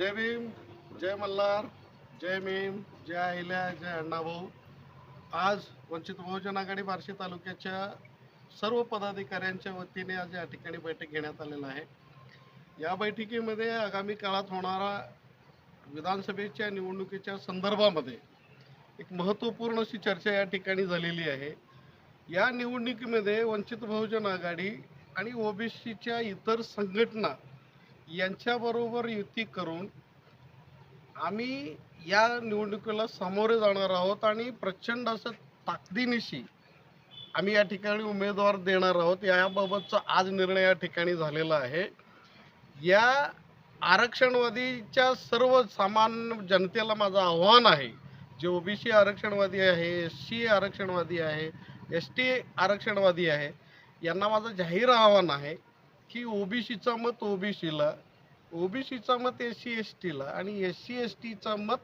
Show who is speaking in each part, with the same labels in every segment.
Speaker 1: जय भीम जय मल्हार जय भीम जय अहिल्या जय अण्णाभाऊ आज वंचित बहुजन आघाडी बार्शी तालुक्याच्या सर्व पदाधिकाऱ्यांच्या वतीने आज या ठिकाणी बैठक घेण्यात आलेला आहे. या बैठकीमध्ये आगामी काळात होणारा विधानसभेच्या निवडणुकीच्या संदर्भामध्ये एक महत्त्वपूर्ण अशी चर्चा या ठिकाणी झालेली आहे. या निवडणुकीमध्ये वंचित बहुजन आघाडी आणि ओबीसीच्या इतर संघटना यांच्याबरोबर युती करून आम्ही या निवडणुकीला सामोरे जाणार आहोत आणि प्रचंड असं ताकदीनिशी आम्ही या ठिकाणी उमेदवार देणार आहोत. याबाबतचा आज निर्णय या ठिकाणी झालेला आहे. या आरक्षणवादीच्या सर्व सामान्य जनतेला माझं आव्हान आहे. जे ओबीसी आरक्षणवादी आहे एस सी आरक्षणवादी आहे एस टी आरक्षणवादी आहे यांना माझं जाहीर आव्हान आहे की ओबीसीचं मत ओबीसीला ओबीसीचा मत एस सी एस टीला आणि एस सी एस टीचा मत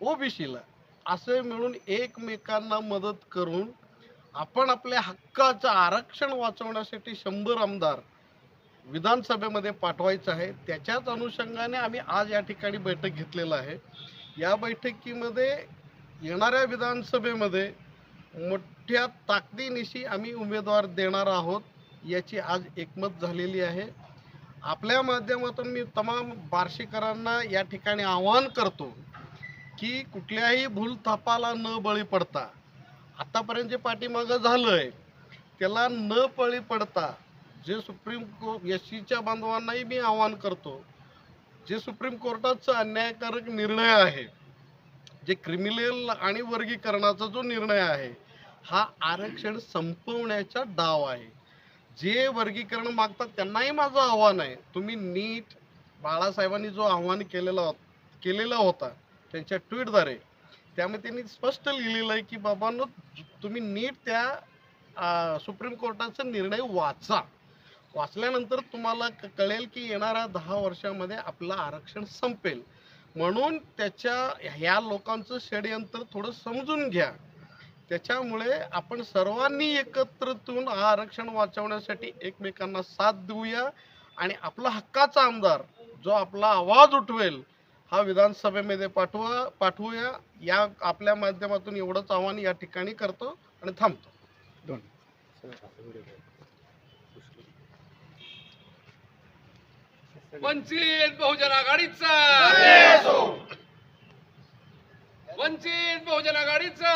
Speaker 1: ओबीसीला. असे मिळून एकमेकांना मदत करून आपण आपल्या हक्काचं आरक्षण वाचवण्यासाठी शंभर आमदार विधानसभेमध्ये पाठवायचं आहे. त्याच्याच अनुषंगाने आम्ही आज या ठिकाणी बैठक घेतलेलं आहे. या बैठकीमध्ये येणाऱ्या विधानसभेमध्ये मोठ्या ताकदीनिशी आम्ही उमेदवार देणार आहोत याची आज एकमत झालेली आहे. आपल्या माध्यमातून मी तमाम बार्शीकरांना या ठिकाणी आवाहन करतो की कुठल्याही भूलथापाला न बळी पडता आतापर्यंत जे पाठीमागं आहे त्याला न बळी पडता जे सुप्रीम कोर्ट एस सीच्या बांधवांनाही मी आवाहन करतो जे सुप्रीम कोर्टाचा अन्यायकारक निर्णय आहे जे क्रिमिनल आणि वर्गीकरणाचा जो निर्णय आहे हा आरक्षण संपवण्याचा डाव आहे. जे वर्गीकरण मागतात त्यांनाही माझं आव्हान आहे. तुम्ही नीट बाळासाहेबांनी जो आव्हान केलेला केलेला होता त्यांच्या ट्विटद्वारे त्यामुळे त्यांनी स्पष्ट लिहिलेलं आहे की बाबांनो तुम्ही नीट त्या सुप्रीम कोर्टाचा निर्णय वाचा. वाचल्यानंतर तुम्हाला क- कळेल की येणाऱ्या दहा वर्षामध्ये आपलं आरक्षण संपेल. म्हणून त्याच्या ह्या लोकांचं षडयंत्र थोडं समजून घ्या. त्याच्यामुळे आपण सर्वांनी एकत्र येऊन हा आरक्षण वाचवण्यासाठी एकमेकांना साथ देऊया. आणि आपला हक्काचा आमदार जो आपला आवाज उठवेल हा विधानसभेमध्ये पाठवा पाठवूया. या आपल्या माध्यमातून एवढंच आव्हान या ठिकाणी करतो आणि थांबतो.
Speaker 2: वंचित बहुजन आघाडीचा! वंचित बहुजन आघाडीचा!